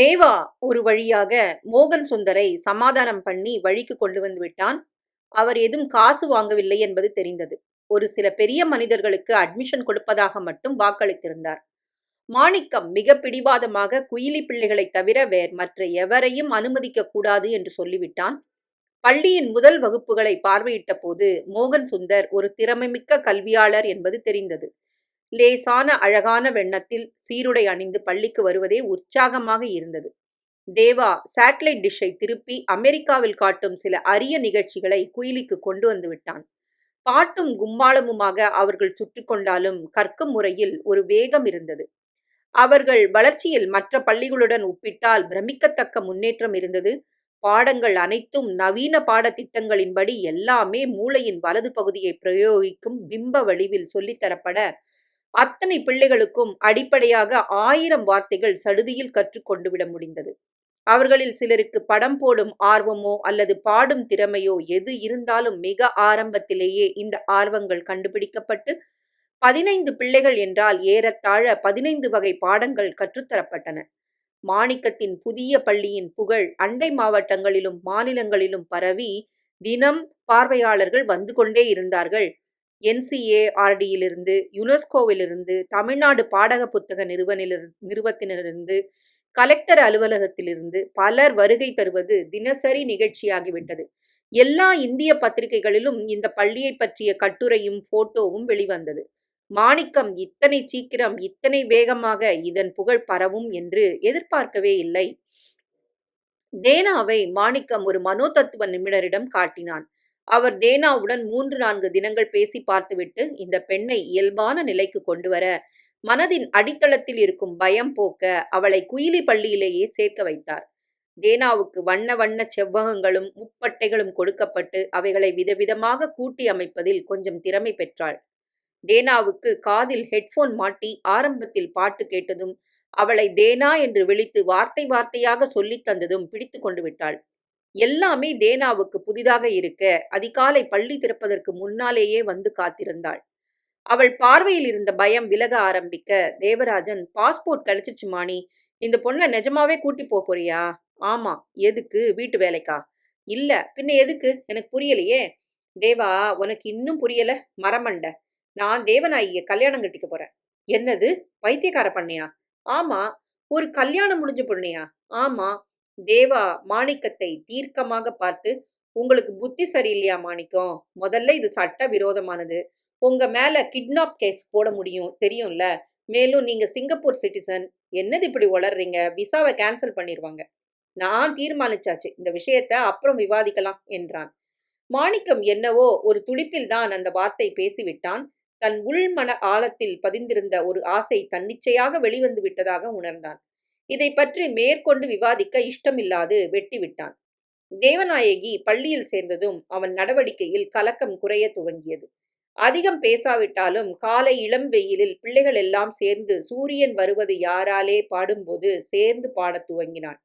தேவா ஒரு வழியாக மோகன் சுந்தரை சமாதானம் பண்ணி வழிக்கு கொண்டு வந்து விட்டான். அவர் எதுவும் காசு வாங்கவில்லை என்பது தெரிந்தது. ஒரு சில பெரிய மனிதர்களுக்கு அட்மிஷன் கொடுப்பதாக மட்டும் வாக்களித்திருந்தார். மாணிக்கம் மிக பிடிவாதமாக குயிலி பிள்ளைகளை தவிர வேறு மற்ற எவரையும் அனுமதிக்க கூடாது என்று சொல்லிவிட்டான். பள்ளியின் முதல் வகுப்புகளை பார்வையிட்ட போது மோகன் சுந்தர் ஒரு திறமைமிக்க கல்வியாளர் என்பது தெரிந்தது. லேசான அழகான வெண்ணத்தில் சீருடை அணிந்து பள்ளிக்கு வருவதே உற்சாகமாக இருந்தது. தேவா சேட்டலைட் டிஷ்ஷை திருப்பி அமெரிக்காவில் காட்டும் சில அரிய நிகழ்ச்சிகளை குயிலிக்கு கொண்டு வந்து விட்டான். பாட்டும் கும்மாளமுமாக அவர்கள் சுற்று கொண்டாலும் கற்கும் முறையில் ஒரு வேகம் இருந்தது. அவர்கள் வளர்ச்சியில் மற்ற பள்ளிகளுடன் ஒப்பிட்டால் பிரமிக்கத்தக்க முன்னேற்றம் இருந்தது. பாடங்கள் அனைத்தும் நவீன பாடத்திட்டங்களின்படி எல்லாமே மூளையின் வலது பகுதியை பிரயோகிக்கும் பிம்ப வடிவில் சொல்லித்தரப்பட அத்தனை பிள்ளைகளுக்கும் அடிப்படையாக ஆயிரம் வார்த்தைகள் சடுதியில் கற்றுக்கொண்டு விட முடிந்தது. அவர்களில் சிலருக்கு படம் போடும் ஆர்வமோ அல்லது பாடும் திறமையோ எது இருந்தாலும் மிக ஆரம்பத்திலேயே இந்த ஆர்வங்கள் கண்டுபிடிக்கப்பட்டு பதினைந்து பிள்ளைகள் என்றால் ஏறத்தாழ பதினைந்து வகை பாடங்கள் கற்றுத்தரப்பட்டன மாணிக்கத்தின் புதிய பள்ளியின் புகழ் அண்டை மாவட்டங்களிலும் மாநிலங்களிலும் பரவி தினம் பார்வையாளர்கள் வந்து கொண்டே இருந்தார்கள். என்சிஏஆர்டியிலிருந்து யுனெஸ்கோவிலிருந்து தமிழ்நாடு பாடக புத்தக நிறுவனிலிரு நிறுவத்தினரிருந்து கலெக்டர் அலுவலகத்திலிருந்து பலர் வருகை தருவது தினசரி நிகழ்ச்சியாகிவிட்டது. எல்லா இந்திய பத்திரிகைகளிலும் இந்த பள்ளியை பற்றிய கட்டுரையும் போட்டோவும் வெளிவந்தது. மாணிக்கம் இத்தனை சீக்கிரம் இத்தனை வேகமாக இதன் புகழ் பரவும் என்று எதிர்பார்க்கவே இல்லை. தேனாவை மாணிக்கம் ஒரு மனோதத்துவ நிபுணரிடம் காட்டினான். அவர் தேனாவுடன் மூன்று நான்கு தினங்கள் பேசி பார்த்துவிட்டு இந்த பெண்ணை இயல்பான நிலைக்கு கொண்டு வர மனதின் அடித்தளத்தில் இருக்கும் பயம் போக்க அவளை குயிலி பள்ளியிலேயே சேர்க்க வைத்தார். தேனாவுக்கு வண்ண வண்ண செவ்வகங்களும் முப்பட்டைகளும் கொடுக்கப்பட்டு அவைகளை விதவிதமாக கூட்டி அமைப்பதில் கொஞ்சம் திறமை பெற்றாள். தேனாவுக்கு காதில் ஹெட்போன் மாட்டி ஆரம்பத்தில் பாட்டு கேட்டதும் அவளை தேனா என்று விழித்து வார்த்தை வார்த்தையாக சொல்லித் தந்ததும் பிடித்து கொண்டு விட்டாள். எல்லாமே தேனாவுக்கு புதிதாக இருக்க அதிகாலை பள்ளி திறப்பதற்கு முன்னாலேயே வந்து காத்திருந்தாள். அவள் பார்வையில் இருந்த பயம் விலக ஆரம்பிக்க தேவராஜன் பாஸ்போர்ட் கிடைச்சிச்சு மாணி. இந்த பொண்ணை நிஜமாவே கூட்டி போப் போறியா? ஆமா. எதுக்கு? வீட்டு வேலைக்கா? இல்ல. பின்ன எதுக்கு? எனக்கு புரியலையே. தேவா உனக்கு இன்னும் புரியல? மரமண்ட. நான் தேவநாயகிய கல்யாணம் கட்டிக்க போறேன். என்னது? பைத்தியக்கார பண்ணையா? ஆமா. ஒரு கல்யாணம் முடிஞ்ச பொண்ணையா? ஆமா. தேவா மாணிக்கத்தை தீர்க்கமாக பார்த்து உங்களுக்கு புத்தி சரியில்லையா மாணிக்கம்? முதல்ல இது சட்ட விரோதமானது. உங்க மேல கிட்னாப் கேஸ் போட முடியும் தெரியும்ல. மேலும் நீங்க சிங்கப்பூர் சிட்டிசன் என்னது இப்படி வளர்றீங்க விசாவை கேன்சல் பண்ணிடுவாங்க நான் தீர்மானிச்சாச்சு. இந்த விஷயத்த அப்புறம் விவாதிக்கலாம் என்றான். மாணிக்கம் என்னவோ ஒரு துடிப்பில் தான் அந்த வார்த்தை பேசிவிட்டான். தன் உள்மன ஆழத்தில் பதிந்திருந்த ஒரு ஆசை தன்னிச்சையாக வெளிவந்து விட்டதாக உணர்ந்தான். இதை பற்றி மேற்கொண்டு விவாதிக்க இஷ்டமில்லாது வெட்டிவிட்டான். தேவநாயகி பள்ளியில் சேர்ந்ததும் அவன் நடவடிக்கையில் கலக்கம் குறைய துவங்கியது. அதிகம் பேசாவிட்டாலும் காலை இளம் வெயிலில் பிள்ளைகள் எல்லாம் சேர்ந்து சூரியன் வருவது யாராலே பாடும்போது சேர்ந்து பாடத் துவங்கினாள்.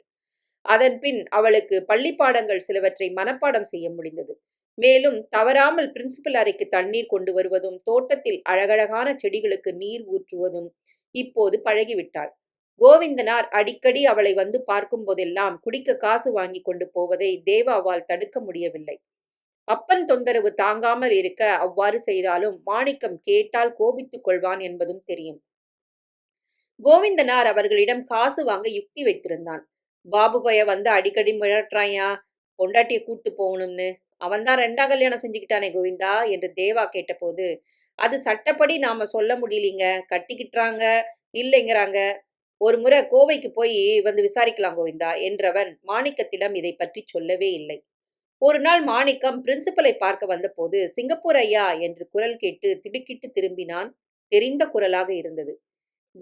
அதன் பின் அவளுக்கு பள்ளி பாடங்கள் சிலவற்றை மனப்பாடம் செய்ய முடிந்தது. மேலும் தவறாமல் பிரின்சிபல் அறைக்கு தண்ணீர் கொண்டு வருவதும் தோட்டத்தில் அழகழகான செடிகளுக்கு நீர் ஊற்றுவதும் இப்போது பழகிவிட்டாள். கோவிந்தனார் அடிக்கடி அவளை வந்து பார்க்கும் போதெல்லாம் குடிக்க காசு வாங்கி கொண்டு போவதை தேவாவால் தடுக்க முடியவில்லை. அப்பன் தொந்தரவு தாங்காமல் இருக்க அவ்வாறு செய்தாலும் மாணிக்கம் கேட்டால் கோபித்துக் கொள்வான் என்பதும் தெரியும். கோவிந்தனார் அவர்களிடம் காசு வாங்க யுக்தி வைத்திருந்தான். பாபு பைய வந்து அடிக்கடி மிழற்றாயா பொண்டாட்டிய கூட்டு போகணும்னு. அவன்தான் ரெண்டா கல்யாணம் செஞ்சுக்கிட்டானே கோவிந்தா என்று தேவா கேட்டபோது அது சட்டப்படி நாம சொல்ல முடியலீங்க. கட்டிக்கிட்டுறாங்க இல்லைங்கிறாங்க. ஒரு முறை கோவைக்கு போய் வந்து விசாரிக்கலாம் கோவிந்தா என்றவன் மாணிக்கத்திடம் இதை பற்றி சொல்லவே இல்லை. ஒரு நாள் மாணிக்கம் பிரின்சிபலை பார்க்க வந்தபோது சிங்கப்பூர் ஐயா என்று குரல் கேட்டு திடுக்கிட்டு திரும்பினான். தெரிந்த குரலாக இருந்தது.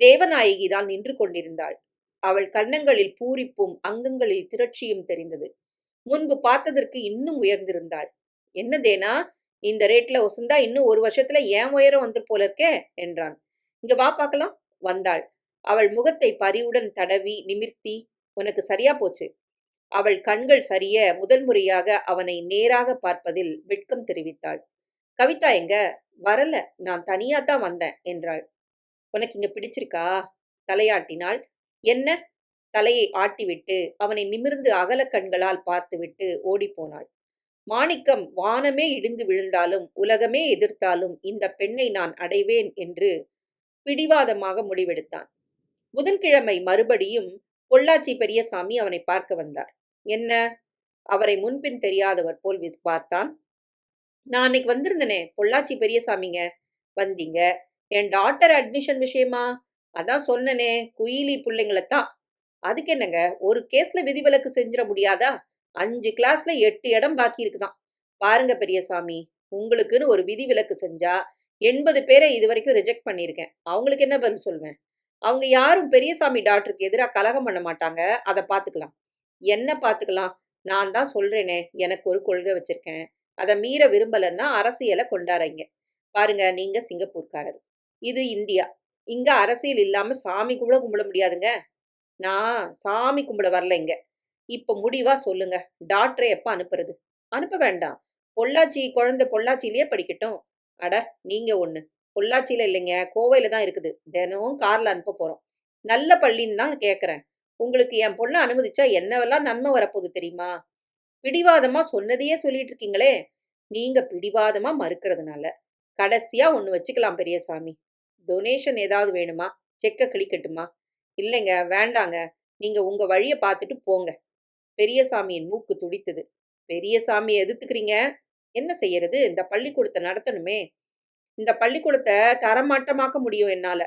தேவநாயகி தான் நின்று கொண்டிருந்தாள். அவள் கன்னங்களில் பூரிப்பும் அங்கங்களில் திரட்சியும் தெரிந்தது. முன்பு பார்த்ததற்கு இன்னும் உயர்ந்திருந்தாள். என்ன தேனா இந்த ரேட்ல ஒசுந்தா இன்னும் ஒரு வருஷத்துல ஏன் உயரம் வந்து போல இருக்கே? என்றான். இங்க வா பார்க்கலாம். வந்தாள். அவள் முகத்தை பரிவுடன் தடவி நிமிர்த்தி உனக்கு சரியா போச்சு. அவள் கண்கள் சரிய முதன்முறையாக அவனை நேராக பார்ப்பதில் வெட்கம் தெரிவித்தாள். கவிதா எங்க? வரல. நான் தனியா தான் வந்தேன் என்றாள். உனக்கு இங்க பிடிச்சிருக்கா? தலையாட்டினாள். என்ன? தலையை ஆட்டிவிட்டு அவனை நிமிர்ந்து அகல கண்களால் பார்த்துவிட்டு ஓடிப்போனாள். மாணிக்கம் வானமே இடிந்து விழுந்தாலும் உலகமே எதிர்த்தாலும் இந்த பெண்ணை நான் அடைவேன் என்று பிடிவாதமாக முடிவெடுத்தான். புதன்கிழமை மறுபடியும் பொள்ளாச்சி பெரியசாமி அவனை பார்க்க வந்தார். என்ன? அவரை முன்பின் தெரியாதவர் போல் பார்த்தான். நான் அன்னைக்கு வந்திருந்தனே பொள்ளாச்சி பெரியசாமிங்க வந்தீங்க. என் டாக்டர் அட்மிஷன் விஷயமா? அதான் சொன்னனே குயிலி பிள்ளைங்களைத்தான். அதுக்கு என்னங்க? ஒரு கேஸ்ல விதிவிலக்கு செஞ்சிட முடியாதா? அஞ்சு கிளாஸ்ல எட்டு இடம் பாக்கி இருக்குதான். பாருங்க பெரியசாமி உங்களுக்குன்னு ஒரு விதிவிலக்கு செஞ்சா எண்பது பேரை இது வரைக்கும் ரிஜெக்ட் பண்ணியிருக்கேன். அவங்களுக்கு என்ன பதில் சொல்வேன்? அவங்க யாரும் பெரியசாமி டாக்டருக்கு எதிராக கலகம் பண்ண மாட்டாங்க. அதை பார்த்துக்கலாம் என்ன பார்த்துக்கலாம் நான் தான் சொல்கிறேனே எனக்கு ஒரு கொள்கை வச்சுருக்கேன். அதை மீற விரும்பலைன்னா அரசியலை கொண்டாடுறீங்க. பாருங்க நீங்கள் சிங்கப்பூர்காரர். இது இந்தியா. இங்கே அரசியல் இல்லாமல் சாமி கூட கும்பிட முடியாதுங்க. நான் சாமி கும்பிட வரல இப்போ முடிவாக முடிவா சொல்லுங்க. டாக்டரை எப்போ அனுப்புறது? அனுப்ப வேண்டாம். பொள்ளாச்சி குழந்தை பொள்ளாச்சியிலேயே படிக்கட்டும். அட நீங்கள் ஒன்று பொள்ளாச்சியில் இல்லைங்க கோவையில் தான் இருக்குது. தினமும் காரில் அனுப்ப போகிறோம் நல்ல பள்ளின்னு தான் கேட்குறேன் உங்களுக்கு என் பொண்ணை அனுமதிச்சா என்னவெல்லாம் நன்மை வரப்போகுது தெரியுமா? பிடிவாதமாக சொன்னதையே சொல்லிட்டு இருக்கீங்களே. நீங்கள் பிடிவாதமாக மறுக்கிறதுனால. கடைசியாக ஒன்று வச்சுக்கலாம் பெரியசாமி. டொனேஷன் ஏதாவது வேணுமா? செக்கை கிளிக்கட்டுமா இல்லைங்க வேண்டாங்க. நீங்கள் உங்கள் வழியை பார்த்துட்டு போங்க. பெரியசாமியின் மூக்கு துடித்தது. பெரியசாமியை எதிர்த்துக்கிறீங்க? என்ன செய்யறது? இந்த பள்ளிக்கூடத்தை நடத்தணுமே. இந்த பள்ளிக்கூடத்தை தரமாட்டமாக்க முடியும் என்னால.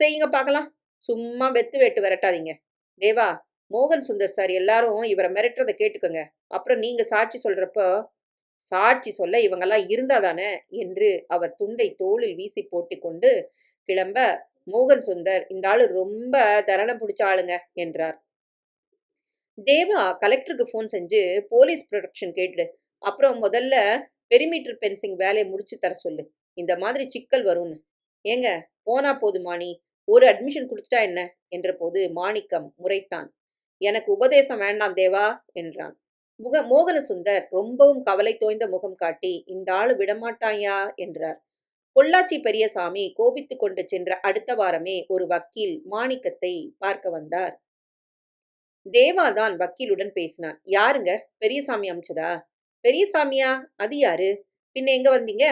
செய்யுங்க பார்க்கலாம் சும்மா வெத்து வெட்டு விரட்டாதீங்க. தேவா மோகன் சுந்தர் சார் எல்லாரும் இவரை மிரட்டுறதை கேட்டுக்கோங்க. அப்புறம் நீங்க சாட்சி சொல்றப்போ சாட்சி சொல்ல இவங்கெல்லாம் இருந்தாதானே என்று அவர் துண்டை தோளில் வீசி போட்டி கொண்டு கிளம்ப மோகன் சுந்தர் இந்த ஆளு ரொம்ப தரணம் பிடிச்ச ஆளுங்க என்றார். தேவா கலெக்டருக்கு ஃபோன் செஞ்சு போலீஸ் ப்ரொடக்ஷன் கேட்டுடு. அப்புறம் முதல்ல பெரிமீட்டர் பென்சிங் வேலையை முடிச்சு தர சொல்லு. இந்த மாதிரி சிக்கல் வரும்னு. ஏங்க போனா போது மாணி. ஒரு அட்மிஷன் கொடுத்துட்டா என்ன? என்ற போது மாணிக்கம் முறைத்தான். எனக்கு உபதேசம் வேண்டாம் தேவா என்றான். முக மோகன சுந்தர் ரொம்பவும் கவலை தோய்ந்த முகம் காட்டி இந்த ஆளு விடமாட்டாயா? என்றார். பொள்ளாச்சி பெரியசாமி கோபித்து கொண்டு சென்ற அடுத்த வாரமே ஒரு வக்கீல் மாணிக்கத்தை பார்க்க வந்தார். தேவாதான் வக்கீலுடன் பேசினான். யாருங்க? பெரியசாமி அமிச்சதா? பெரியசாமியா? அது யாரு? பின்ன எங்க வந்தீங்க?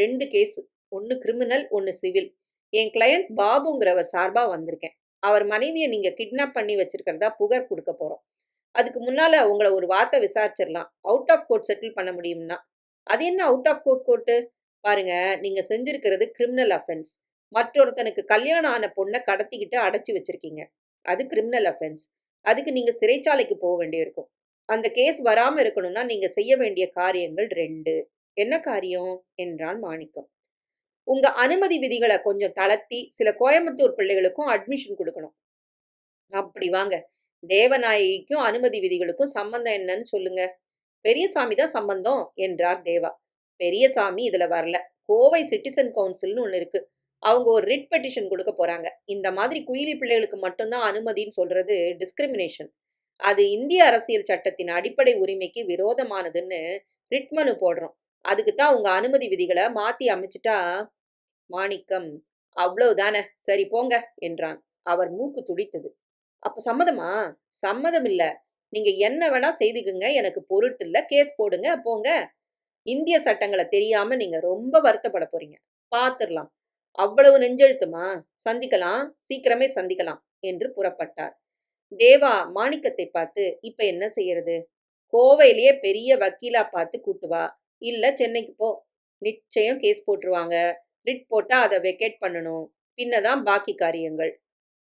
ரெண்டு கேஸ். ஒன்று கிரிமினல் ஒன்று சிவில் என் கிளையண்ட் பாபுங்கிறவர் சார்பாக வந்திருக்கேன். அவர் மனைவியை நீங்கள் கிட்னாப் பண்ணி வச்சிருக்கிறதா புகார் கொடுக்க போகிறோம் அதுக்கு முன்னால உங்களை ஒரு வார்த்தை விசாரிச்சிடலாம் அவுட் ஆஃப் கோர்ட் செட்டில் பண்ண முடியும்னா. அது என்ன அவுட் ஆஃப் கோர்ட் கோர்ட்டு பாருங்க நீங்கள் செஞ்சிருக்கிறது கிரிமினல் அஃபென்ஸ் மற்றொருத்தனுக்கு கல்யாணம் ஆன பொண்ணை கடத்திக்கிட்டு அடைச்சி வச்சிருக்கீங்க. அது கிரிமினல் அஃபென்ஸ் அதுக்கு நீங்கள் சிறைச்சாலைக்கு போக வேண்டியிருக்கும். அந்த கேஸ் வராமல் இருக்கணும்னா நீங்கள் செய்ய வேண்டிய காரியங்கள் ரெண்டு. என்ன காரியம்? என்றான் மாணிக்கம். உங்க அனுமதி விதிகளை கொஞ்சம் தளர்த்தி சில கோயம்புத்தூர் பிள்ளைகளுக்கும் அட்மிஷன் கொடுக்கணும். அப்படி வாங்க. தேவநாயகிக்கும் அனுமதி விதிகளுக்கும் சம்பந்தம் என்னன்னு சொல்லுங்க. பெரியசாமி தான் சம்பந்தம் என்றார் தேவா. பெரியசாமி இதுல வரல. கோவை சிட்டிசன் கவுன்சில்னு ஒன்று இருக்கு. அவங்க ஒரு ரிட் பெட்டிஷன் கொடுக்க போறாங்க. இந்த மாதிரி குயிலி பிள்ளைகளுக்கு மட்டும்தான் அனுமதின்னு சொல்றது டிஸ்கிரிமினேஷன் அது இந்திய அரசியல் சட்டத்தின் அடிப்படை உரிமைக்கு விரோதமானதுன்னு ரிட் மனு போடுறோம். அதுக்கு தான் உங்க அனுமதி விதிகளை மாத்தி அமைச்சிட்டா மாணிக்கம். அவ்வளவுதானே? சரி போங்க என்றான். அவர் மூக்கு துடித்தது. அப்ப சம்மதமா? சம்மதம் இல்ல. நீங்க என்ன வேணா செய்துக்குங்க. எனக்கு பொருட்டு இல்ல. கேஸ் போடுங்க. போங்க. இந்திய சட்டங்களை தெரியாம நீங்க ரொம்ப வருத்தப்பட போறீங்க. பாத்துரலாம். அவ்வளவு நெஞ்செழுத்துமா? சந்திக்கலாம். சீக்கிரமே சந்திக்கலாம் என்று புறப்பட்டார். தேவா மாணிக்கத்தை பார்த்து இப்ப என்ன செய்யறது? கோவையிலேயே பெரிய வக்கீலா பார்த்து கூட்டு வா. இல்லை சென்னைக்கு போ. நிச்சயம் கேஸ் போட்டுருவாங்க. ரிட் போட்டால் அதை வெக்கேட் பண்ணணும். பின்னதான் பாக்கி காரியங்கள்.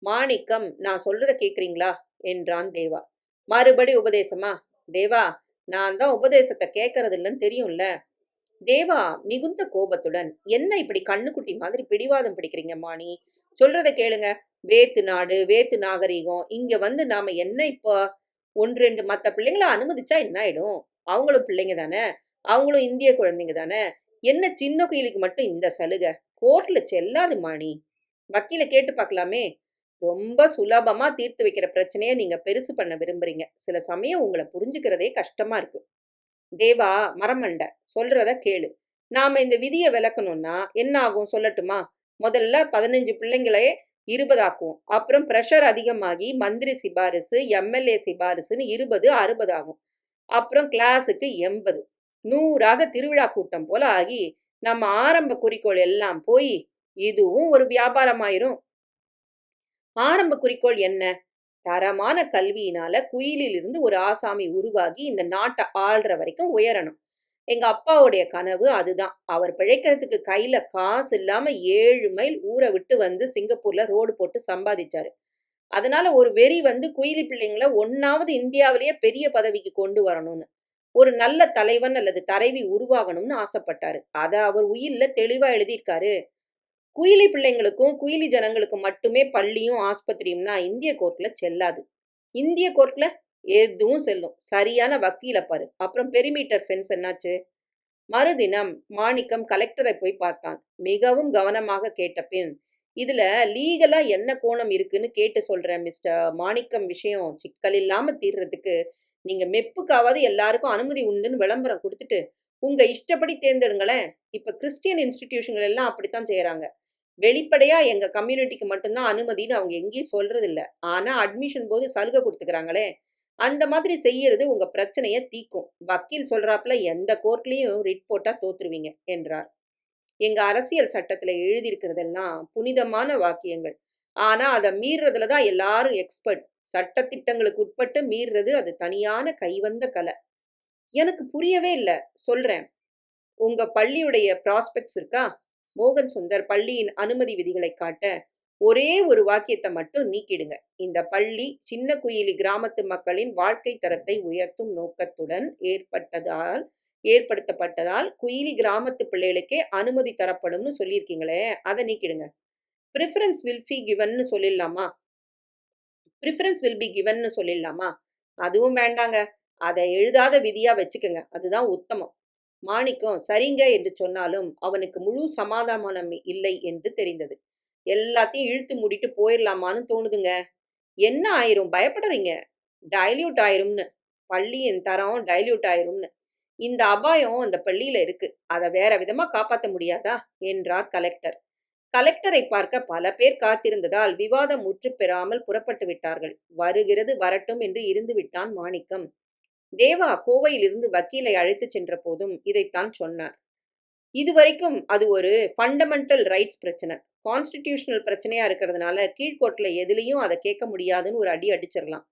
மாணிக்கம் நான் சொல்றத கேட்குறீங்களா என்றான் தேவா. மறுபடி உபதேசமா? தேவா நான் தான் உபதேசத்தை கேட்கறது இல்லைன்னு தெரியும்ல. தேவா மிகுந்த கோபத்துடன் என்ன இப்படி கண்ணுக்குட்டி மாதிரி பிடிவாதம் பிடிக்கிறீங்க மாணி? சொல்றத கேளுங்க. வேத்து நாடு வேத்து நாகரீகம். இங்க வந்து நாம என்ன இப்போ? ஒன்று ரெண்டு மற்ற பிள்ளைங்கள அனுமதிச்சா என்ன ஆயிடும்? அவங்களும் பிள்ளைங்க தானே? அவங்களும் இந்திய குழந்தைங்க தானே? என்ன சின்ன குயிலுக்கு மட்டும் இந்த சலுகை? கோர்ட்டில் செல்லாது மாணி. வக்கீல கேட்டு பார்க்கலாமே ரொம்ப சுலபமாக தீர்த்து வைக்கிற பிரச்சனையை நீங்கள் பெருசு பண்ண விரும்புறீங்க. சில சமயம் உங்களை புரிஞ்சுக்கிறதே கஷ்டமாக இருக்கு. தேவா மரமண்ட சொல்கிறத கேளு. நாம இந்த விதியை விளக்கணும்னா என்ன ஆகும் சொல்லட்டுமா? முதல்ல பதினஞ்சு பிள்ளைங்களே இருபதாக்குவோம் அப்புறம் ப்ரெஷர் அதிகமாகி மந்திரி சிபாரிசு எம்எல்ஏ சிபாரிசுன்னு இருபது அறுபது ஆகும். அப்புறம் கிளாஸுக்கு எண்பது. நூறாக திருவிழா கூட்டம் போல ஆகி நம்ம ஆரம்ப குறிக்கோள் எல்லாம் போய் இதுவும் ஒரு வியாபாரமாயிரும். ஆரம்ப குறிக்கோள் என்ன? தரமான கல்வியினால குயிலிலிருந்து ஒரு ஆசாமி உருவாகி இந்த நாட்டை ஆள்ற வரைக்கும் உயரணும். எங்க அப்பாவுடைய கனவு அதுதான். அவர் பிழைக்கிறதுக்கு கையில காசு இல்லாம ஏழு மைல் ஊரை விட்டு வந்து சிங்கப்பூர்ல ரோடு போட்டு சம்பாதிச்சாரு. அதனால ஒரு வெறி வந்து குயிலி பிள்ளைங்களை ஒன்னாவது இந்தியாவிலேயே பெரிய பதவிக்கு கொண்டு வரணும்னு. ஒரு நல்ல தலைவன் அல்லது தலைவி உருவாகணும்னு ஆசைப்பட்டாரு. அதை அவர் உயில்ல தெளிவா எழுதியிருக்காரு. குயிலி பிள்ளைங்களுக்கும் குயிலி ஜனங்களுக்கும் மட்டுமே பள்ளியும் ஆஸ்பத்திரியும்னா இந்திய கோர்ட்ல செல்லாது. இந்திய கோர்ட்ல எதுவும் செல்லும். சரியான வக்கீல பாரு. அப்புறம் பெரிமீட்டர் ஃபென்ஸ் என்னாச்சு? மறுதினம் மாணிக்கம் கலெக்டரை போய் பார்த்தான். மிகவும் கவனமாக கேட்ட பின் இதுல லீகலா என்ன கோணம் இருக்குன்னு கேட்டு சொல்றேன் மிஸ்டர் மாணிக்கம் விஷயம் சிக்கல் இல்லாம தீர்றதுக்கு நீங்க மெப்புக்காவது எல்லாருக்கும் அனுமதி உண்டுன்னு விளம்பரம் கொடுத்துட்டு உங்க இஷ்டப்படி தேர்ந்தெடுங்களேன். இப்ப கிறிஸ்டியன் இன்ஸ்டிடியூஷன்கள் எல்லாம் அப்படித்தான் செய்யறாங்க வெளிப்படையா எங்க கம்யூனிட்டிக்கு மட்டும்தான் அனுமதின்னு அவங்க எங்கேயும் சொல்றது இல்லை ஆனா அட்மிஷன் போது சலுகை கொடுத்துக்கிறாங்களே அந்த மாதிரி செய்யறது உங்க பிரச்சனைய தீக்கும். வக்கீல் சொல்றாப்புல எந்த கோர்ட்லயும் ரிட் போட்டா தோத்துருவீங்க என்றார். எங்க அரசியல் சட்டத்துல எழுதியிருக்கிறதெல்லாம் புனிதமான வாக்கியங்கள். ஆனா அதை மீறுறதுல தான் எல்லாரும் எக்ஸ்பர்ட். சட்டத்திட்டங்களுக்கு உட்பட்டு மீறுறது அது தனியான கைவந்த கலை. எனக்கு புரியவே இல்லை. சொல்றேன். உங்க பள்ளியுடைய ப்ராஸ்பெக்ட்ஸ் இருக்கா? மோகன் சுந்தர் பள்ளியின் அனுமதி விதிகளை காட்ட ஒரே ஒரு வாக்கியத்தை மட்டும் நீக்கிடுங்க. இந்த பள்ளி சின்ன குயிலி கிராமத்து மக்களின் வாழ்க்கை தரத்தை உயர்த்தும் நோக்கத்துடன் ஏற்பட்டதால் ஏற்படுத்தப்பட்டதால் குயிலி கிராமத்து பிள்ளைகளுக்கே அனுமதி தரப்படும்னு சொல்லியிருக்கீங்களே அதை நீக்கிடுங்க. ப்ரிஃபரன்ஸ் வில் ஃபி கிவன்னு சொல்லிடலாமா? ப்ரிஃபரன்ஸ் வில் பி கிவன்னு சொல்லிடலாமா? அதுவும் வேண்டாங்க. அதை எழுதாத விதியா வச்சுக்கோங்க. அதுதான் உத்தமம். மாணிக்கம் சரிங்க என்று சொன்னாலும் அவனுக்கு முழு சமாதானம் இல்லை என்று தெரிந்தது. எல்லாத்தையும் இழுத்து மூடிட்டு போயிடலாமான்னு தோணுதுங்க. என்ன ஆயிரும்? பயப்படுறீங்க? டைல்யூட் ஆயிரும்னு. பள்ளியின் தரம் டைல்யூட் ஆயிரும்னு. இந்த அபாயம் அந்த பள்ளியில இருக்கு. அதை வேற விதமா காப்பாற்ற முடியாதா? என்றார் கலெக்டர் கலெக்டரை பார்க்க பல பேர் காத்திருந்ததால் விவாதம் முற்று பெறாமல் புறப்பட்டு விட்டார்கள். வருகிறது வரட்டும் என்று இருந்து விட்டான் மாணிக்கம். தேவா கோவையிலிருந்து வக்கீலை அழைத்துச் சென்ற போதும் இதைத்தான் சொன்னார். இதுவரைக்கும் அது ஒரு ஃபண்டமெண்டல் ரைட்ஸ் பிரச்சனை. கான்ஸ்டிடியூஷனல் பிரச்சனையா இருக்கிறதுனால கீழ்கோட்டில் எதுலேயும் அதை கேட்க முடியாதுன்னு ஒரு அடி அடிச்சிடலாம்.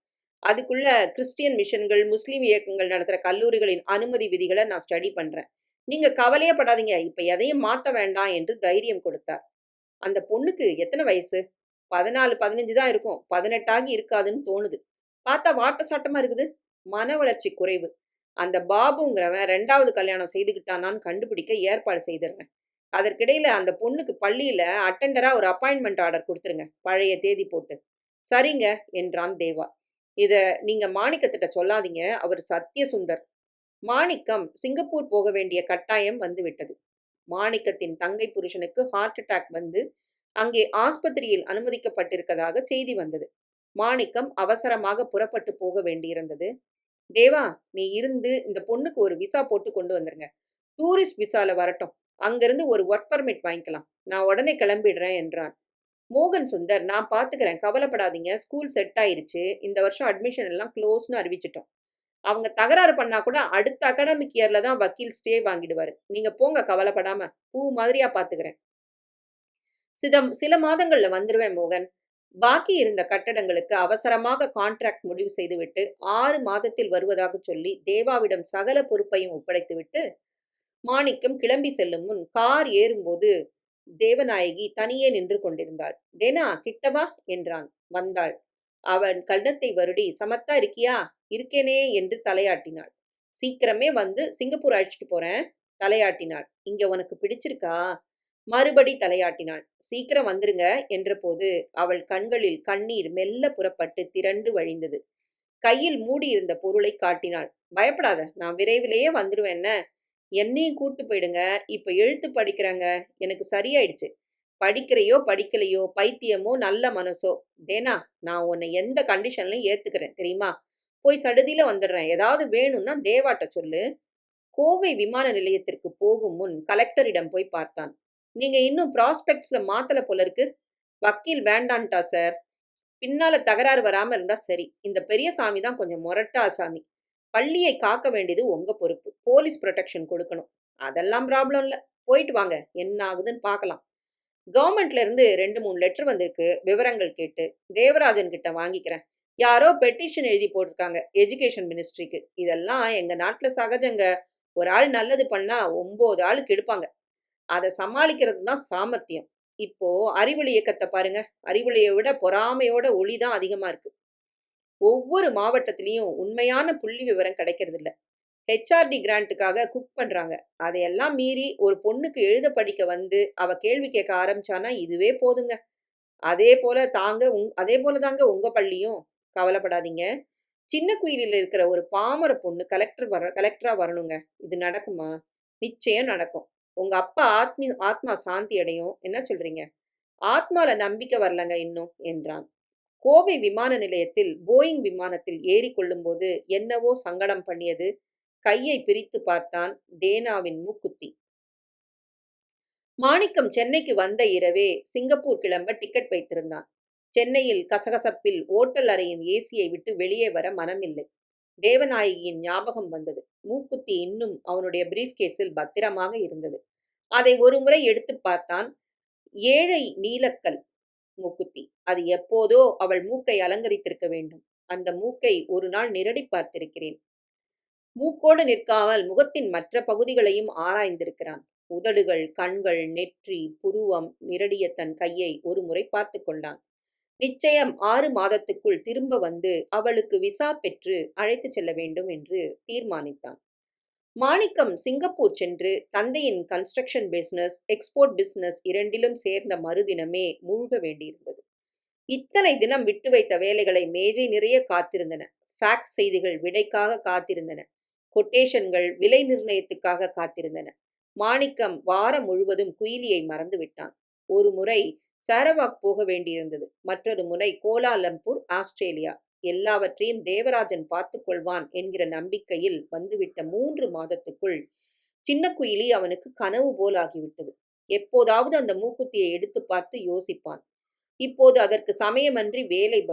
அதுக்குள்ள கிறிஸ்டியன் மிஷன்கள் முஸ்லீம் இயக்கங்கள் நடத்துகிற கல்லூரிகளின் அனுமதி விதிகளை நான் ஸ்டடி பண்ணுறேன் நீங்கள் கவலையே படாதீங்க இப்போ எதையும் மாற்ற வேண்டாம் என்று தைரியம் கொடுத்தார். அந்த பொண்ணுக்கு எத்தனை வயசு? பதினாலு பதினஞ்சு தான் இருக்கும். பதினெட்டாகி இருக்காதுன்னு தோணுது. பார்த்தா வாட்ட சாட்டமாக இருக்குது. மன வளர்ச்சி குறைவு. அந்த பாபுங்கிறவன் ரெண்டாவது கல்யாணம் செய்துக்கிட்டானான்னு கண்டுபிடிக்க ஏற்பாடு செய்திடுறேன். அதற்கிடையில அந்த பொண்ணுக்கு பள்ளியில அட்டெண்டரா ஒரு அப்பாயின்மெண்ட் ஆர்டர் கொடுத்துருங்க. பழைய தேதி போட்டு. சரிங்க என்றான் தேவா. இத நீங்க மாணிக்கத்திட்ட சொல்லாதீங்க. அவர் சத்யசுந்தர். மாணிக்கம் சிங்கப்பூர் போக வேண்டிய கட்டாயம் வந்துவிட்டது மாணிக்கத்தின் தங்கை புருஷனுக்கு ஹார்ட் அட்டாக் வந்து அங்கே ஆஸ்பத்திரியில் அனுமதிக்கப்பட்டிருக்கதாக செய்தி வந்தது. மாணிக்கம் அவசரமாக புறப்பட்டு போக வேண்டியிருந்தது. தேவா நீ இருந்து இந்த பொண்ணுக்கு ஒரு விசா போட்டு கொண்டு வந்துருங்க. டூரிஸ்ட் விசால வரட்டும். அங்கிருந்து ஒரு ஒர்க் பர்மிட் வாங்கிக்கலாம். நான் உடனே கிளம்பிடுறேன் என்றான். மோகன் சுந்தர் நான் பார்த்துக்கிறேன் கவலைப்படாதீங்க. ஸ்கூல் செட் ஆயிருச்சு. இந்த வருஷம் அட்மிஷன் எல்லாம் க்ளோஸ்னு அறிவிச்சிட்டோம். அவங்க தகராறு பண்ணா கூட அடுத்த அகாடமிக் இயர்ல தான் வக்கீல் ஸ்டே வாங்கிடுவாரு. நீங்க போங்க கவலைப்படாம. பூ மாதிரியா பாத்துக்கிறேன். சிதம் சில மாதங்கள்ல வந்துருவேன் மோகன். பாக்கி இருந்த கட்டடங்களுக்கு அவசரமாக கான்ட்ராக்ட் முடிவு செய்துவிட்டு ஆறு மாதத்தில் வருவதாக சொல்லி தேவாவிடம் சகல பொறுப்பையும் ஒப்படைத்துவிட்டு மாணிக்கம் கிளம்பி செல்லும் முன் கார் ஏறும்போது தேவநாயகி தனியே நின்று கொண்டிருந்தாள். தேனா கிட்டவா என்றான். வந்தாள். அவன் கண்ணத்தை வருடி சமத்தா இருக்கியா? இருக்கேனே என்று தலையாட்டினாள். சீக்கிரமே வந்து சிங்கப்பூர் அழைச்சிட்டு போறேன் தலையாட்டினாள். இங்க உனக்கு பிடிச்சிருக்கா? மறுபடி தலையாட்டினாள். சீக்கிரம் வந்துருங்க என்றபோது அவள் கண்களில் கண்ணீர் மெல்ல புறப்பட்டு திரண்டு வழிந்தது. கையில் மூடியிருந்த பொருளை காட்டினாள். பயப்படாத நான் விரைவிலேயே வந்துடுவேன் என்ன? என்னையும் கூட்டு போயிடுங்க. இப்ப எழுத்து படிக்கிறேங்க. எனக்கு சரியாயிடுச்சு. படிக்கிறையோ படிக்கலையோ பைத்தியமோ நல்ல மனசோ தேனா நான் உன்னை எந்த கண்டிஷன்லையும் ஏத்துக்கிறேன் தெரியுமா? போய் சடுதியில வந்துடுறேன். ஏதாவது வேணும்னா தேவாட்ட சொல்லு. கோவை விமான நிலையத்திற்கு போகும் முன் கலெக்டரிடம் போய் பார்த்தான். நீங்க இன்னும் ப்ராஸ்பெக்ட்ஸ்ல மாத்தல போல இருக்கு. வக்கீல் வேண்டான்ட்டா சார் பின்னால தகராறு வராம இருந்தா சரி. இந்த பெரிய சாமி தான் கொஞ்சம் முரட்டா சாமி. பள்ளியை காக்க வேண்டியது உங்க பொறுப்பு. போலீஸ் ப்ரொடெக்ஷன் கொடுக்கணும். அதெல்லாம் ப்ராப்ளம் இல்லை. போயிட்டு வாங்க. என்ன ஆகுதுன்னு பார்க்கலாம். கவர்மெண்ட்ல இருந்து ரெண்டு மூணு லெட்டர் வந்திருக்கு. விவரங்கள் கேட்டு தேவராஜன் கிட்ட வாங்கிக்கிறேன். யாரோ பெட்டிஷன் எழுதி போட்டிருக்காங்க எஜுகேஷன் மினிஸ்ட்ரிக்கு இதெல்லாம் எங்க நாட்டுல சகஜங்க. ஒரு ஆள் நல்லது பண்ணா ஒன்பது ஆள் கெடுப்பாங்க அதை சமாளிக்கிறது தான் சாமர்த்தியம். இப்போ அறிவொளி இயக்கத்தை பாருங்க. அறிவொளியை விட பொறாமையோட ஒளி தான் அதிகமா இருக்கு. ஒவ்வொரு மாவட்டத்திலையும் உண்மையான புள்ளி விவரம் கிடைக்கிறது இல்லை ஹெச்ஆர்டி கிராண்ட்டுக்காக குக் பண்ணுறாங்க அதையெல்லாம் மீறி ஒரு பொண்ணுக்கு எழுத படிக்க வந்து அவள் கேள்வி கேட்க ஆரம்பிச்சானா இதுவே போதுங்க. அதே போல தாங்க உங் அதே போல தாங்க உங்கள் பள்ளியும். கவலைப்படாதீங்க. சின்ன குயிலில் இருக்கிற ஒரு பாமர பொண்ணு கலெக்டர் வர கலெக்டராக வரணுங்க. இது நடக்குமா? நிச்சயம் நடக்கும். உங்கள் அப்பா ஆத்மி ஆத்மா சாந்தி அடையும். என்ன சொல்கிறீங்க ஆத்மாவில் நம்பிக்கை வரலங்க இன்னும் என்றான். கோவை விமான நிலையத்தில் போயிங் விமானத்தில் ஏறிக்கொள்ளும் போது என்னவோ சங்கடம் பண்ணியது கையை பிரித்து பார்த்தான் தேனாவின் மூக்குத்தி. மாணிக்கம் சென்னைக்கு வந்த இரவே சிங்கப்பூர் கிளம்ப டிக்கெட் வைத்திருந்தான். சென்னையில் கசகசப்பில் ஓட்டல் அறையின் ஏசியை விட்டு வெளியே வர மனமில்லை. தேவநாயகியின் ஞாபகம் வந்தது. மூக்குத்தி இன்னும் அவனுடைய பிரீஃப் கேஸில் பத்திரமாக இருந்தது. அதை ஒரு முறை எடுத்து பார்த்தான் ஏழை நீலக்கல் மூக்குத்தி. அது எப்போதோ அவள் மூக்கை அலங்கரித்திருக்க வேண்டும். அந்த மூக்கை ஒரு நாள் நிரடி பார்த்திருக்கிறேன். மூக்கோடு நிற்காமல் முகத்தின் மற்ற பகுதிகளையும் ஆராய்ந்திருக்கிறான். உதடுகள் கண்கள் நெற்றி புருவம் நிரடிய தன் கையை ஒரு முறை பார்த்து கொண்டான். நிச்சயம் ஆறு மாதத்துக்குள் திரும்ப வந்து அவளுக்கு விசா பெற்று அழைத்துச் செல்ல வேண்டும் என்று தீர்மானித்தான். மாணிக்கம் சிங்கப்பூர் சென்று தந்தையின் கன்ஸ்ட்ரக்ஷன் பிசினஸ் எக்ஸ்போர்ட் பிசினஸ் இரண்டிலும் சேர்ந்த மறுதினமே மூழ்க வேண்டியிருந்தது. இத்தனை தினம் விட்டு வைத்த வேலைகளை மேஜை நிறைய காத்திருந்தன. ஃபேக்ஸ் செய்திகள் விடைக்காக காத்திருந்தன. கொட்டேஷன்கள் விலை நிர்ணயத்துக்காக காத்திருந்தன. மாணிக்கம் வாரம் முழுவதும் குயிலியை மறந்து விட்டான். ஒரு முறை சாரவாக் போக வேண்டியிருந்தது. மற்றொரு முறை கோலாலம்பூர் ஆஸ்திரேலியா. எல்லாவற்றையும் தேவராஜன் பார்த்து கொள்வான் என்கிற நம்பிக்கையில் வந்துவிட்ட மூன்று மாதத்துக்குள் சின்ன குயிலி அவனுக்கு கனவு போல் ஆகிவிட்டது. எப்போதாவது அந்த மூக்குத்தியை எடுத்து பார்த்து யோசிப்பான். இப்போது அதற்கு சமயமன்றி வேலை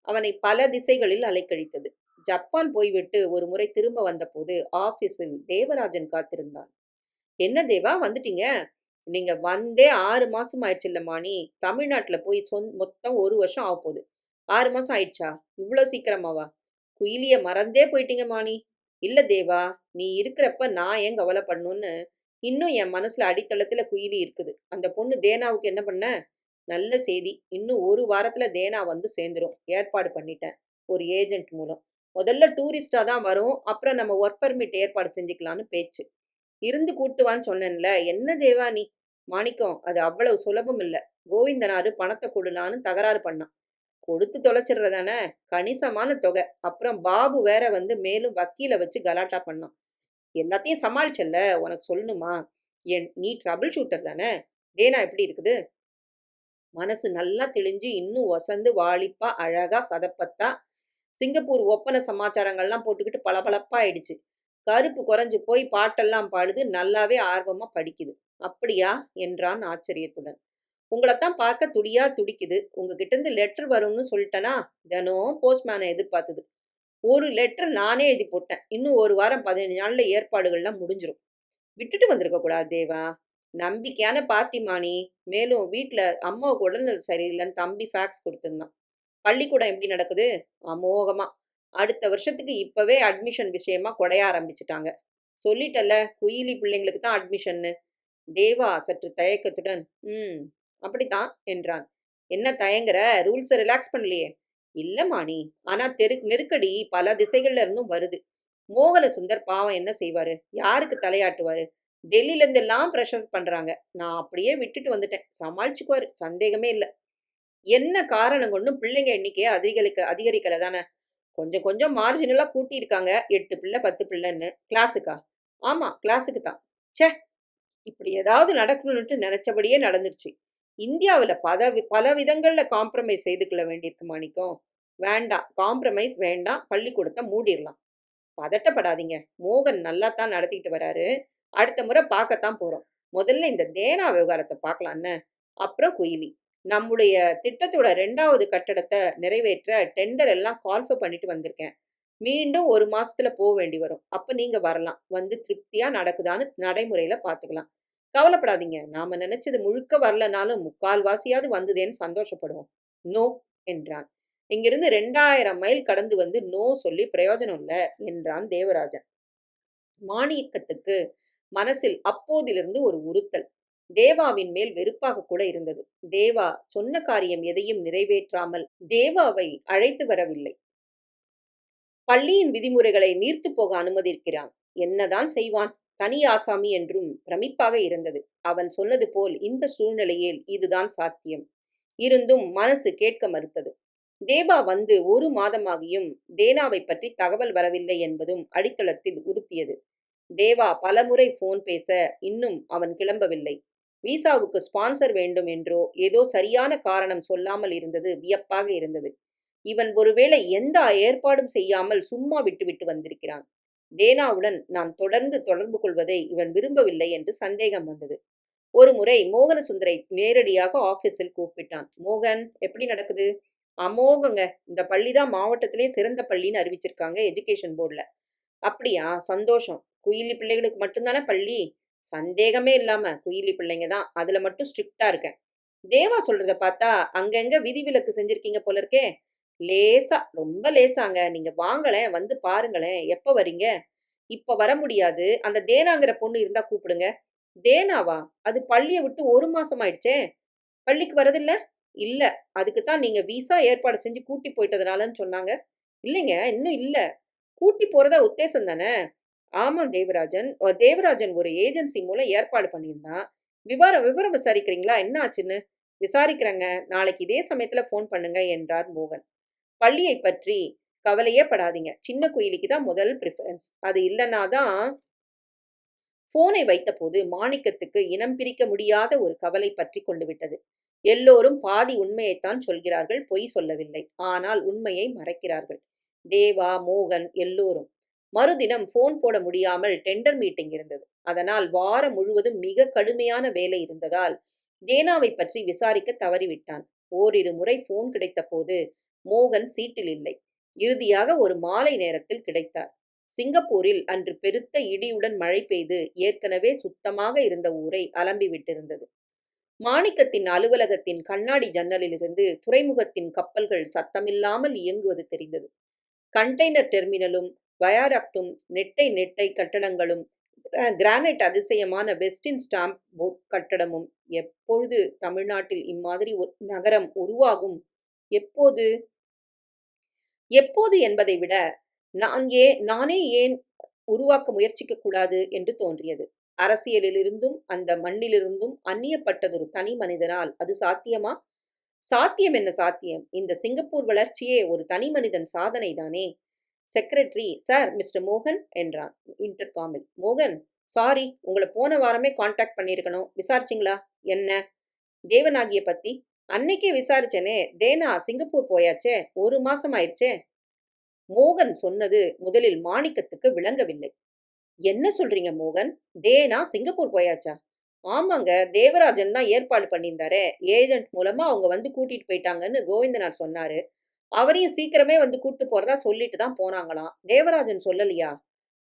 அவனை பல திசைகளில் அலைக்கழித்தது. ஜப்பான் போய்விட்டு ஒரு முறை திரும்ப வந்தபோது ஆபீஸில் தேவராஜன் காத்திருந்தான். என்ன தேவா வந்துட்டீங்க? நீங்க வந்தே ஆறு மாசம் ஆயிடுச்சு இல்ல தமிழ்நாட்டில் போய் சொந் மொத்தம் ஒரு வருஷம் ஆக போகுது ஆறு மாசம் ஆயிடுச்சா? இவ்வளோ சீக்கிரமாவா? குயிலிய மறந்தே போயிட்டீங்க மாணி இல்ல தேவா நீ இருக்கிறப்ப நான் ஏன் கவலைப்படணும்னு இன்னும் என் மனசுல அடித்தளத்துல குயிலி இருக்குது. அந்த பொண்ணு தேனாவுக்கு என்ன பண்ண? நல்ல செய்தி. இன்னும் ஒரு வாரத்துல தேனா வந்து சேர்ந்துரும். ஏற்பாடு பண்ணிட்டேன். ஒரு ஏஜென்ட் மூலம். முதல்ல டூரிஸ்டாக தான் வரும். அப்புறம் நம்ம ஒர்க் பர்மிட் ஏற்பாடு செஞ்சுக்கலான்னு பேச்சு. இருந்து கூட்டுவான்னு சொன்னேன்ல என்ன தேவா நீ? மாணிக்கம் அது அவ்வளவு சுலபம் இல்லை. கோவிந்தனாரு பணத்தை கொடுலான்னு தகராறு பண்ணான். கொடுத்து தொலைச்சிடுறதானே கணிசமான தொகை. அப்புறம் பாபு வேற வந்து மேலும் வக்கீல வச்சு கலாட்டா பண்ணான். எல்லாத்தையும் சமாளிச்சல்ல? உனக்கு சொல்லணுமா? என் நீ ட்ரபிள் ஷூட்டர் தானே? தேனா எப்படி இருக்குது? மனசு நல்லா தெளிஞ்சு இன்னும் ஒசந்து வாளிப்பா அழகா சதப்பத்தா சிங்கப்பூர் ஒப்பன சமாச்சாரங்கள்லாம் போட்டுக்கிட்டு பளபளப்பாயிடுச்சு. கருப்பு குறைஞ்சு போய் பாட்டெல்லாம் பாடுது நல்லாவே ஆர்வமா படிக்குது. அப்படியா? என்றான் ஆச்சரியத்துடன். உங்களைத்தான் பார்க்க துடியா துடிக்குது. உங்ககிட்ட இருந்து லெட்டர் வரும்னு சொல்லிட்டேனா? தினம் போஸ்ட்மேனை எதிர்பார்த்தது. ஒரு லெட்டர் நானே எழுதி போட்டேன். இன்னும் ஒரு வாரம் பதினஞ்சு நாளில் ஏற்பாடுகள்லாம் முடிஞ்சிடும் விட்டுட்டு வந்திருக்க கூடாது தேவா. நம்பிக்கையான பார்ட்டி மாணி. மேலும் வீட்டில் அம்மாவுக்கு உடல்நிலை சரியில்லைன்னு தம்பி ஃபேக்ஸ் கொடுத்துருந்தான். பள்ளிக்கூடம் எப்படி நடக்குது? அமோகமாக அடுத்த வருஷத்துக்கு இப்போவே அட்மிஷன் விஷயமா குடைய ஆரம்பிச்சிட்டாங்க. சொல்லிட்டல்ல குயிலி பிள்ளைங்களுக்கு தான் அட்மிஷன்னு தேவா சற்று தயக்கத்துடன் ம் அப்படித்தான் என்றான். என்ன தயங்குற? ரூல்ஸை ரிலாக்ஸ் பண்ணலையே. இல்லைம்மா மாணி ஆனால் தெரு நெருக்கடி பல திசைகள்ல இருந்தும் வருது. மோகன சுந்தர் பாவம் என்ன செய்வாரு? யாருக்கு தலையாட்டுவாரு? டெல்லில எல்லாம் ப்ரெஷர் பண்ணுறாங்க நான் அப்படியே விட்டுட்டு வந்துட்டேன். சமாளிச்சுக்குவார். சந்தேகமே இல்லை. என்ன காரணம் கொண்டும் பிள்ளைங்க எண்ணிக்கையை அதிகரிக்க அதிகரிக்கல தானே? கொஞ்சம் கொஞ்சம் மார்ஜினலாக கூட்டியிருக்காங்க. எட்டு பிள்ளை பத்து பிள்ளைன்னு. கிளாஸுக்கா ஆமாம் கிளாஸுக்கு தான். ச்சே! இப்படி ஏதாவது நடக்கணும்னுட்டு நினச்சபடியே நடந்துருச்சு. இந்தியாவில் பல வி- பல விதங்களில் காம்ப்ரமைஸ் செய்துக்கொள்ள வேண்டியிருக்கு மாணிக்கம். வேண்டாம் காம்ப்ரமைஸ் வேண்டாம். பள்ளிக்கூடத்தை மூடிடலாம். பதட்டப்படாதீங்க. மோகன் நல்லா தான் நடத்திட்டு வராரு. அடுத்த முறை பார்க்கத்தான் போகிறோம் முதல்ல இந்த தேனா விவகாரத்தை பார்க்கலான்னு. அப்புறம் குயிலி. நம்முடைய திட்டத்தோட ரெண்டாவது கட்டடத்தை நிறைவேற்ற டெண்டர் எல்லாம் கால்ஃபர் பண்ணிட்டு வந்திருக்கேன். மீண்டும் ஒரு மாசத்துல போக வேண்டி வரும். அப்ப நீங்க வரலாம். வந்து திருப்தியா நடக்குதான்னு நடைமுறையில பார்த்துக்கலாம். கவலைப்படாதீங்க. நாம நினைச்சது முழுக்க வரலனாலும் முக்கால்வாசியாவது வந்ததேன்னு சந்தோஷப்படுவோம். நோ என்றான். இங்கிருந்து 2000 மைல் கடந்து வந்து நோ சொல்லி பிரயோஜனம் இல்லை என்றான் தேவராஜன். மாணிக்கத்துக்கு மனசில் அப்போதிலிருந்து ஒரு உறுத்தல். தேவாவின் மேல் வெறுப்பாக கூட இருந்தது. தேவா சொன்ன காரியம் எதையும் நிறைவேற்றாமல் தேவாவை அழைத்து வரவில்லை. பள்ளியின் விதிமுறைகளை நீர்த்து போக அனுமதிக்கிறான். என்னதான் செய்வான்? தனி ஆசாமி என்றும் பிரமிப்பாக இருந்தது. அவன் சொன்னது போல் இந்த சூழ்நிலையில் இதுதான் சாத்தியம். இருந்தும் மனசு கேட்க மறுத்தது. தேவா வந்து ஒரு மாதமாகியும் தேனாவை பற்றி தகவல் வரவில்லை என்பதும் அடித்தளத்தில் உறுத்தியது. தேவா பலமுறை போன் பேச இன்னும் அவன் கிளம்பவில்லை. விசாவுக்கு ஸ்பான்சர் வேண்டும் என்றோ ஏதோ சரியான காரணம் சொல்லாமல் இருந்தது வியப்பாக இருந்தது. இவன் ஒருவேளை எந்த ஏற்பாடும் செய்யாமல் சும்மா விட்டுவிட்டு வந்திருக்கிறான். தேனாவுடன் நான் தொடர்ந்து தொடர்பு கொள்வதை இவன் விரும்பவில்லை என்று சந்தேகம் வந்தது. ஒரு முறை மோகனசுந்தரை நேரடியாக ஆபீஸில் கூப்பிட்டான். மோகன் எப்படி நடக்குது? அமோகங்க. இந்த பள்ளிதான் மாவட்டத்திலே சிறந்த பள்ளின்னு அறிவிச்சிருக்காங்க எஜுகேஷன் போர்டில் அப்படியா? சந்தோஷம். குயிலி பிள்ளைகளுக்கு மட்டும்தானே பள்ளி? சந்தேகமே இல்லாம குயிலி பிள்ளைங்க தான். அதுல மட்டும் ஸ்ட்ரிக்டா இருக்கேன். தேவா சொல்றத பார்த்தா அங்கங்க விதிவிலக்கு செஞ்சிருக்கீங்க போல இருக்கே. லேசா, ரொம்ப லேசாங்க. நீங்க வாங்களேன், வந்து பாருங்களேன். எப்ப வரீங்க? இப்ப வர முடியாது. அந்த தேனாங்கிற பொண்ணு இருந்தா கூப்பிடுங்க. தேனாவா? அது பள்ளியை விட்டு ஒரு மாசம் ஆயிடுச்சே. பள்ளிக்கு வரதில்ல? இல்ல. அதுக்கு தான் நீங்க விசா ஏற்பாடு செஞ்சு கூட்டி போயிட்டதுனாலன்னு சொன்னாங்க. இல்லைங்க, இன்னும் இல்ல. கூட்டி போறதா உத்தேசம் தானே? ஆமாம் தேவராஜன். தேவராஜன் ஒரு ஏஜென்சி மூலம் ஏற்பாடு பண்ணியிருந்தான். விவரம் விவரம் விசாரிக்கிறீங்களா? என்ன ஆச்சுன்னு? விசாரிக்கிறேங்க. நாளைக்கு இதே சமயத்தில் ஃபோன் பண்ணுங்க என்றார் மோகன். பள்ளியைப் பற்றி கவலையே படாதீங்க. சின்ன குயிலிக்கு தான் முதல் ப்ரிஃபரன்ஸ் அது இல்லைன்னா தான் போனை வைத்தபோது மாணிக்கத்துக்கு இனம் பிரிக்க முடியாத ஒரு கவலை பற்றி கொண்டு விட்டது. எல்லோரும் பாதி உண்மையைத்தான் சொல்கிறார்கள். பொய் சொல்லவில்லை. ஆனால் உண்மையை மறைக்கிறார்கள். தேவா, மோகன் எல்லோரும். மறுதினம் போன் போட முடியாமல் டெண்டர் மீட்டிங் இருந்தது. அதனால் வாரம் முழுவதும் மிக கடுமையான வேலை இருந்ததால் தேனாவை பற்றி விசாரிக்க தவறிவிட்டான். ஓரிரு முறை போன் கிடைத்த போது மோகன் சீட்டில் இல்லை. இறுதியாக ஒரு மாலை நேரத்தில் கிடைத்தார். சிங்கப்பூரில் அன்று பெருத்த இடியுடன் மழை பெய்து ஏற்கனவே சுத்தமாக இருந்த ஊரை அலம்பி விட்டிருந்தது. மாணிக்கத்தின் அலுவலகத்தின் கண்ணாடி ஜன்னலிலிருந்து துறைமுகத்தின் கப்பல்கள் சத்தமில்லாமல் இயங்குவது தெரிந்தது. கண்டெய்னர் டெர்மினலும், வயாடக்டும், நெட்டை நெட்டை கட்டடங்களும், கிரானைட் அதிசயமான வெஸ்டின் ஸ்டாம்ப் போட் கட்டடமும் எப்பொழுது தமிழ்நாட்டில் இம்மாதிரி நகரம் உருவாகும்? எப்போது? எப்போது என்பதை விட நான் ஏ நானே ஏன் உருவாக்க முயற்சிக்க கூடாது என்று தோன்றியது. அரசியலிலிருந்தும் அந்த மண்ணிலிருந்தும் அந்நியப்பட்டதொரு தனி மனிதனால் அது சாத்தியமா? சாத்தியம் என்ன சாத்தியம்? இந்த சிங்கப்பூர் வளர்ச்சியே ஒரு தனி மனிதன் சாதனை தானே. செக்ரட்டரி சார் மிஸ்டர் மோகன் என்றான் இன்டர்காமில். மோகன் சாரி உங்களை போன வாரமே கான்டாக்ட் பண்ணியிருக்கணும். விசாரிச்சீங்களா? என்ன? தேவநாகியை பத்தி? அன்னைக்கே விசாரிச்சேனே. தேனா சிங்கப்பூர் போயாச்சே. ஒரு மாசம் ஆயிடுச்சே. மோகன் சொன்னது முதலில் மாணிக்கத்துக்கு விளங்கவில்லை. என்ன சொல்றீங்க மோகன்? தேனா சிங்கப்பூர் போயாச்சா? ஆமாங்க. தேவராஜன் தான் ஏற்பாடு பண்ணியிருந்தாரே. ஏஜென்ட் மூலமா அவங்க வந்து கூட்டிட்டு போயிட்டாங்கன்னு கோவிந்தனார் சொன்னாரு. அவரையும் சீக்கிரமே வந்து கூட்டு போறதா சொல்லிட்டு தான் போனாங்களாம். தேவராஜன் சொல்லலையா?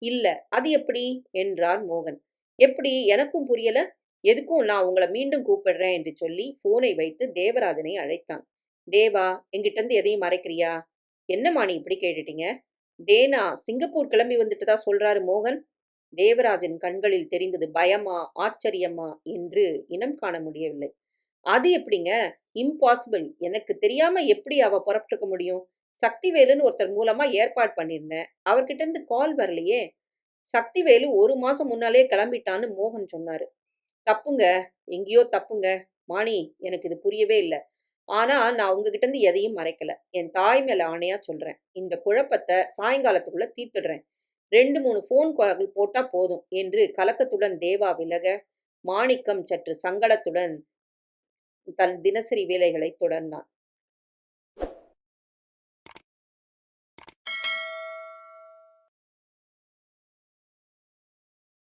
இல்ல. அது எப்படி? என்றார் மோகன். எப்படி? எனக்கும் புரியல. எதுக்கும் நான் உங்களை மீண்டும் கூப்பிடுறேன் என்று சொல்லி போனை வைத்து தேவராஜனை அழைத்தான். தேவா என்கிட்டருந்து எதையும் மறைக்கிறியா? என்னம்மா நீ இப்படி கேட்டுட்டீங்க? தேனா சிங்கப்பூர் கிளம்பி வந்துட்டதா சொல்றாரு மோகன். தேவராஜன் கண்களில் தெரிந்தது பயமா, ஆச்சரியமா என்று இனம் காண முடியவில்லை. அது எப்படிங்க? இம்பாசிபிள். எனக்கு தெரியாம எப்படி அவ புறப்பட்டுருக்க முடியும்? சக்திவேலுன்னு ஒருத்தர் மூலமா ஏற்பாடு பண்ணியிருந்தேன். அவர்கிட்ட இருந்து கால் வரலையே. சக்திவேலு ஒரு மாசம் முன்னாலே கிளம்பிட்டான்னு மோகன் சொன்னாரு. தப்புங்க. எங்கேயோ தப்புங்க. மாணி எனக்கு இது புரியவே இல்லை ஆனா நான் உங்ககிட்ட இருந்து எதையும் மறைக்கல. என் தாய் மேல ஆணையா சொல்றேன். இந்த குழப்பத்தை சாயங்காலத்துக்குள்ள தீர்த்துடுறேன். 2, 3 போன் கால் போட்டா போதும் என்று கலக்கத்துடன் தேவா விலக, மாணிக்கம் சற்று சங்கடத்துடன் தன் தினசரி வேலைகளைத் தொடர்ந்தான்.